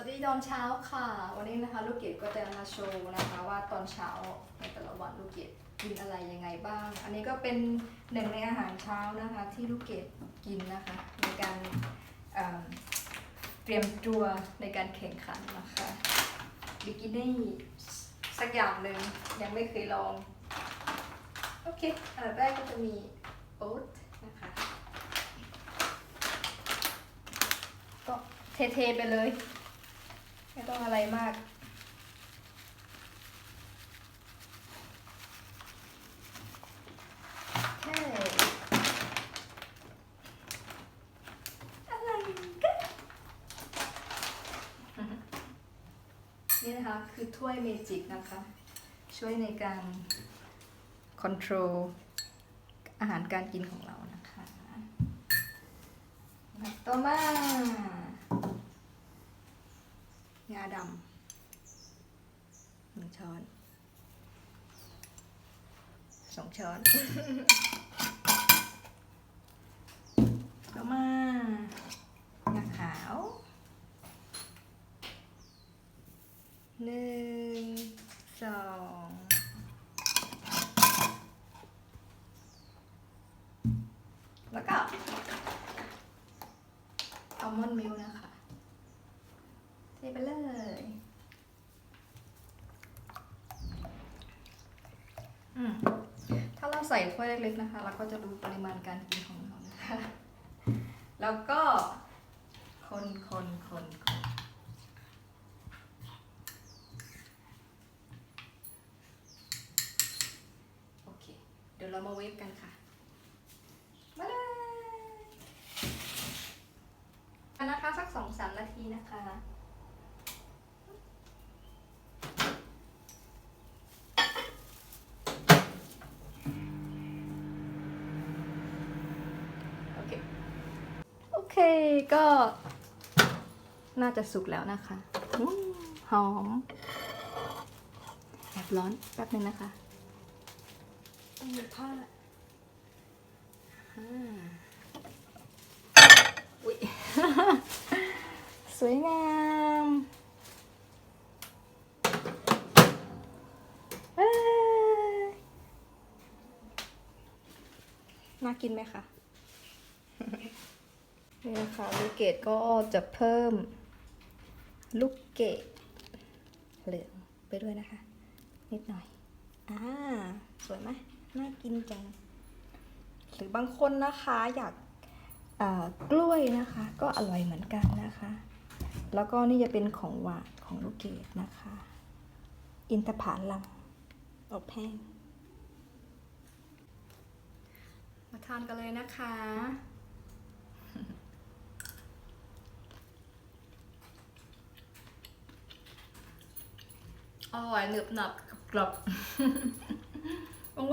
ัสดีตอนเช้าค่ะ วันนี้นะคะลูกเกดก็จะมาโชว์นะคะว่าตอนเช้าในแต่ละวันลูกเกดกินอะไรยังไงบ้าง อันนี้ก็เป็นหนึ่งในอาหารเช้านะคะที่ลูกเกดกินนะคะในการเเตรียมตัวในการแข่งขันนะคะบิกินี่สักอย่างหนึ่งยังไม่เคยลอง โอเคอันดับแรกก็จะมีโอ๊ตนะคะก็เทๆไปเลย ไม่ต้องอะไรมาก แค่อะไรกันนี่นะคะ คือถ้วยเมจิกนะคะ ช่วยในการค o n t r o l อาหารการกินของเรานะคะ ต่อมาาดำหนึ่งช้อนสองช้อนต่อมางาขาวหนึ่งสองแล้วก็อัลมอนด์มิลนะคะ เทไปเลย อืมถ้าเราใส่ถ้วยเล็กๆนะคะ เราก็จะรู้ปริมาณการกินของเรานะคะ แล้วก็คนคนคนคนโอเค เดี๋ยวเรามาเวฟกันค่ะ มาเลยอันนะคะสักสองสามนาทีนะคะ โอเค โอเค ก็น่าจะสุกแล้วนะคะอืมหอมแอบร้อนแป๊บนึงนะคะต้องมีผ้าอ่าอุ๊ยสวยงามเอ้ยน่ากินไหมคะ นี่นะคะลูกเกดก็จะเพิ่มลูกเกดเหลืองไปด้วยนะคะ นิดหน่อย อ่า สวยไหมน่ากินจัง หรือบางคนนะคะอยากอ่ากล้วยนะคะ ก็อร่อยเหมือนกันนะคะ แล้วก็นี่จะเป็นของหวานของลูกเกดนะคะ อินทผลัมอบแห้งมาทานกันเลยนะคะ อร่อยหนึบหนับกรอบ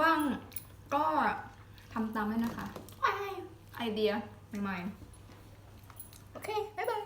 ว่างๆก็ทำตามให้นะคะ ไอเดียใหม่ๆ โอเค บ๊ายบาย